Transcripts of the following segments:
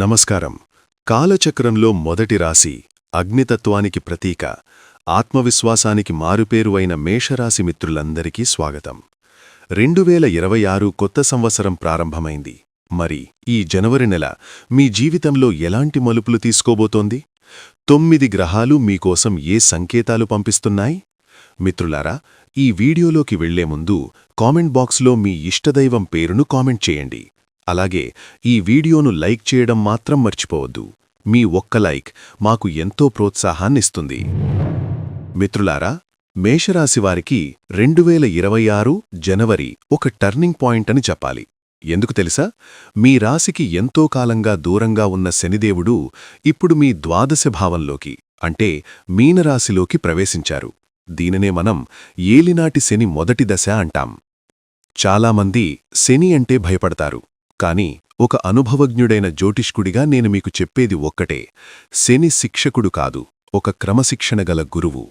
నమస్కారం. కాలచక్రంలో మొదటి రాశి అగ్నితత్వానికి ప్రతీక ఆత్మవిశ్వాసానికి మారుపేరు అయిన మేషరాశి మిత్రులందరికీ స్వాగతం. రెండు వేల ఇరవై ఆరు కొత్త సంవత్సరం ప్రారంభమైంది. మరి ఈ జనవరి నెల మీ జీవితంలో ఎలాంటి మలుపులు తీసుకోబోతోంది? తొమ్మిది గ్రహాలు మీకోసం ఏ సంకేతాలు పంపిస్తున్నాయి? మిత్రులారా ఈ వీడియోలోకి వెళ్ళే ముందు కామెంట్ బాక్స్లో మీ ఇష్టదైవం పేరును కామెంట్ చేయండి. అలాగే ఈ వీడియోను లైక్ చేయడం మాత్రం మర్చిపోవద్దు. మీ ఒక్క లైక్ మాకు ఎంతో ప్రోత్సాహాన్నిస్తుంది. మిత్రులారా మేషరాశివారికి రెండు వేల ఇరవై ఆరు జనవరి ఒక టర్నింగ్ పాయింట్ అని చెప్పాలి. ఎందుకు తెలుసా? మీ రాశికి ఎంతో కాలంగా దూరంగా ఉన్న శనిదేవుడు ఇప్పుడు మీ ద్వాదశ భావంలోకి అంటే మీనరాశిలోకి ప్రవేశించారు. దీనినే మనం ఏలినాటి శని మొదటి దశ అంటాం. చాలామంది శని అంటే భయపడతారు. కాని ఒక అనుభవజ్ఞుడైన జ్యోతిష్కుడిగా నేను మీకు చెప్పేది ఒక్కటే. శని శిక్షకుడు కాదు ఒక క్రమశిక్షణ గల గురువు.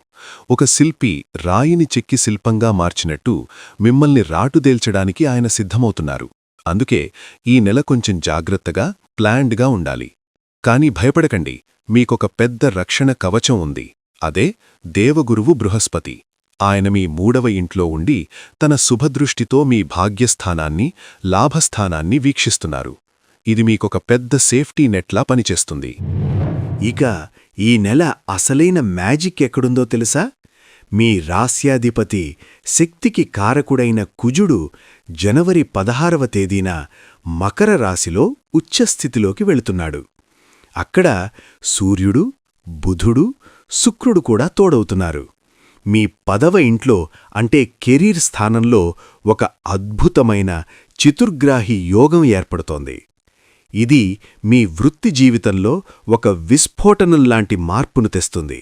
ఒక శిల్పి రాయిని చెక్కి శిల్పంగా మార్చినట్టు మిమ్మల్ని రాటుదేల్చడానికి ఆయన సిద్ధమవుతున్నారు. అందుకే ఈ నెల కొంచెం జాగ్రత్తగా ప్లాండ్గా ఉండాలి. కాని భయపడకండి మీకొక పెద్ద రక్షణ కవచం ఉంది. అదే దేవగురువు బృహస్పతి. ఆయన మీ మూడవ ఇంట్లో ఉండి తన శుభదృష్టితో మీ భాగ్యస్థానాన్ని లాభస్థానాన్ని వీక్షిస్తున్నారు. ఇది మీకొక పెద్ద సేఫ్టీ నెట్లా పనిచేస్తుంది. ఇక ఈ నెల అసలైన మ్యాజిక్ ఎక్కడుందో తెలుసా? మీ రాస్యాధిపతి శక్తికి కారకుడైన కుజుడు జనవరి పదహారవ తేదీన మకర రాశిలో ఉచ్చస్థితిలోకి వెళుతున్నాడు. అక్కడ సూర్యుడు బుధుడు శుక్రుడు కూడా తోడవుతున్నారు. మీ పదవ ఇంట్లో అంటే కెరీర్ స్థానంలో ఒక అద్భుతమైన చతుర్గ్రాహి యోగం ఏర్పడుతోంది. ఇది మీ వృత్తి జీవితంలో ఒక విస్ఫోటనంలాంటి మార్పును తెస్తుంది.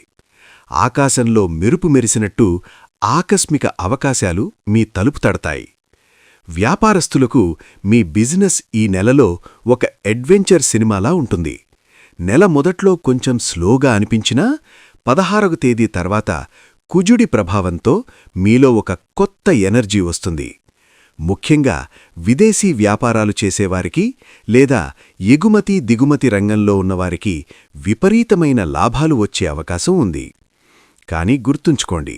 ఆకాశంలో మెరుపు మెరిసినట్టు ఆకస్మిక అవకాశాలు మీ తలుపు తడతాయి. వ్యాపారస్తులకు మీ బిజినెస్ ఈ నెలలో ఒక అడ్వెంచర్ సినిమాలా ఉంటుంది. నెల మొదట్లో కొంచెం స్లోగా అనిపించినా పదహారవ తేదీ తర్వాత కుజుడి ప్రభావంతో మీలో ఒక కొత్త ఎనర్జీ వస్తుంది. ముఖ్యంగా విదేశీ వ్యాపారాలు చేసేవారికి లేదా ఎగుమతి దిగుమతి రంగంలో ఉన్నవారికి విపరీతమైన లాభాలు వచ్చే అవకాశం ఉంది. కాని గుర్తుంచుకోండి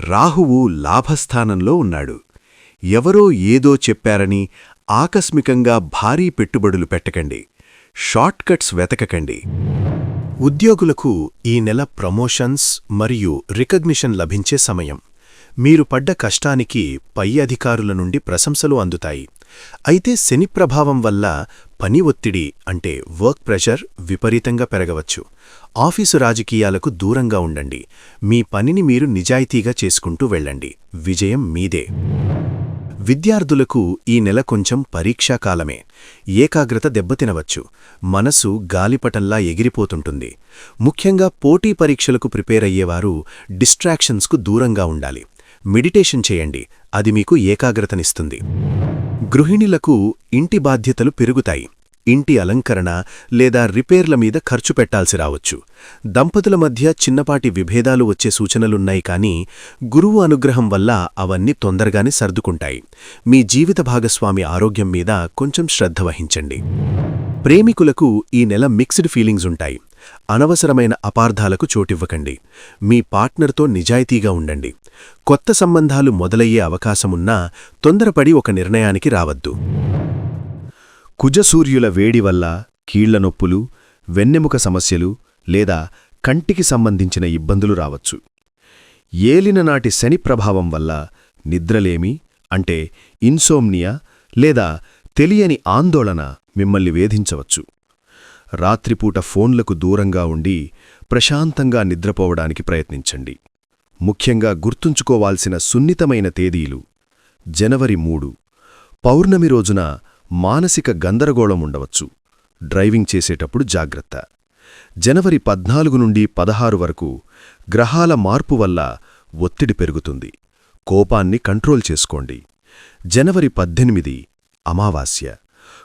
రాహువు లాభస్థానంలో ఉన్నాడు. ఎవరో ఏదో చెప్పారని ఆకస్మికంగా భారీ పెట్టుబడులు పెట్టకండి. షార్ట్కట్స్ వెతకకండి. ఉద్యోగులకు ఈ నెల ప్రమోషన్స్ మరియు రికగ్నిషన్ లభించే సమయం. మీరు పడ్డ కష్టానికి పై అధికారుల నుండి ప్రశంసలు అందుతాయి. అయితే శని ప్రభావం వల్ల పని ఒత్తిడి అంటే వర్క్ ప్రెషర్ విపరీతంగా పెరగవచ్చు. ఆఫీసు రాజకీయాలకు దూరంగా ఉండండి. మీ పనిని మీరు నిజాయితీగా చేసుకుంటూ వెళ్ళండి. విజయం మీదే. విద్యార్థులకు ఈ నెల కొంచెం పరీక్షాకాలమే ఏకాగ్రత దెబ్బతినవచ్చు. మనసు గాలిపటంలా ఎగిరిపోతుంటుంది. ముఖ్యంగా పోటీ పరీక్షలకు ప్రిపేర్ అయ్యేవారు డిస్ట్రాక్షన్స్కు దూరంగా ఉండాలి. మెడిటేషన్ చేయండి. అది మీకు ఏకాగ్రతనిస్తుంది. గృహిణులకు ఇంటి బాధ్యతలు పెరుగుతాయి. ఇంటి అలంకరణ లేదా రిపేర్ల మీద ఖర్చు పెట్టాల్సి రావచ్చు. దంపతుల మధ్య చిన్నపాటి విభేదాలు వచ్చే సూచనలున్నాయి కానీ గురువు అనుగ్రహం వల్ల అవన్నీ తొందరగానే సర్దుకుంటాయి. మీ జీవిత భాగస్వామి ఆరోగ్యం మీద కొంచెం శ్రద్ధ వహించండి. ప్రేమికులకు ఈ నెల మిక్స్డ్ ఫీలింగ్స్ ఉంటాయి. అనవసరమైన అపార్థాలకు చోటివ్వకండి. మీ పార్ట్నర్తో నిజాయితీగా ఉండండి. కొత్త సంబంధాలు మొదలయ్యే అవకాశమున్నా తొందరపడి ఒక నిర్ణయానికి రావద్దు. కుజసూర్యుల వేడి వల్ల కీళ్ళ నొప్పులు వెన్నెముక సమస్యలు లేదా కంటికి సంబంధించిన ఇబ్బందులు రావచ్చు. ఏలిననాటి శని ప్రభావం వల్ల నిద్రలేమి అంటే ఇన్సోమ్నియా లేదా తెలియని ఆందోళన మిమ్మల్ని వేధించవచ్చు. రాత్రిపూట ఫోన్లకు దూరంగా ఉండి ప్రశాంతంగా నిద్రపోవడానికి ప్రయత్నించండి. ముఖ్యంగా గుర్తుంచుకోవాల్సిన సున్నితమైన తేదీలు. జనవరి మూడు. పౌర్ణమి రోజున మానసిక గందరగోళం ఉండవచ్చు. డ్రైవింగ్ చేసేటప్పుడు జాగ్రత్త. జనవరి పద్నాలుగు నుండి పదహారు వరకు గ్రహాల మార్పు వల్ల ఒత్తిడి పెరుగుతుంది. కోపాన్ని కంట్రోల్ చేసుకోండి. జనవరి పద్దెనిమిది అమావాస్య.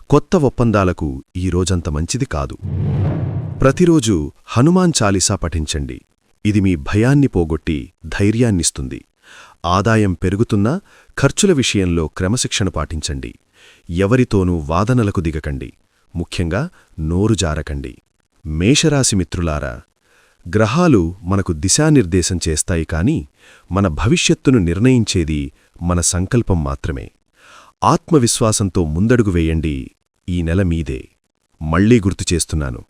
కొత్త ఒప్పందాలకు ఈ రోజంత మంచిది కాదు. ప్రతిరోజు హనుమాన్ చాలీసా పఠించండి. ఇది మీ భయాన్ని పోగొట్టి ధైర్యాన్నిస్తుంది. ఆదాయం పెరుగుతున్నా ఖర్చుల విషయంలో క్రమశిక్షణ పాటించండి. ఎవరితోనూ వాదనలకు దిగకండి. ముఖ్యంగా నోరు జారకండి. మేషరాశి మిత్రులారా గ్రహాలు మనకు దిశానిర్దేశం చేస్తాయి కాని మన భవిష్యత్తును నిర్ణయించేది మన సంకల్పం మాత్రమే. ఆత్మవిశ్వాసంతో ముందడుగు వేయండి. ఈ నెల మీదే. మళ్ళీ గుర్తు చేస్తున్నాను.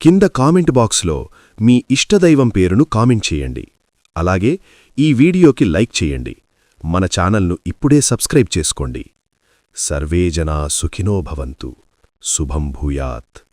కింద కామెంట్ బాక్స్లో మీ ఇష్టదైవం పేరును కామెంట్ చేయండి. అలాగే ఈ వీడియోకి లైక్ చేయండి. మన ఛానల్ను ఇప్పుడే సబ్స్క్రైబ్ చేసుకోండి. सर्वे जना सुखिनो भवन्तु। शुभम भूयात्।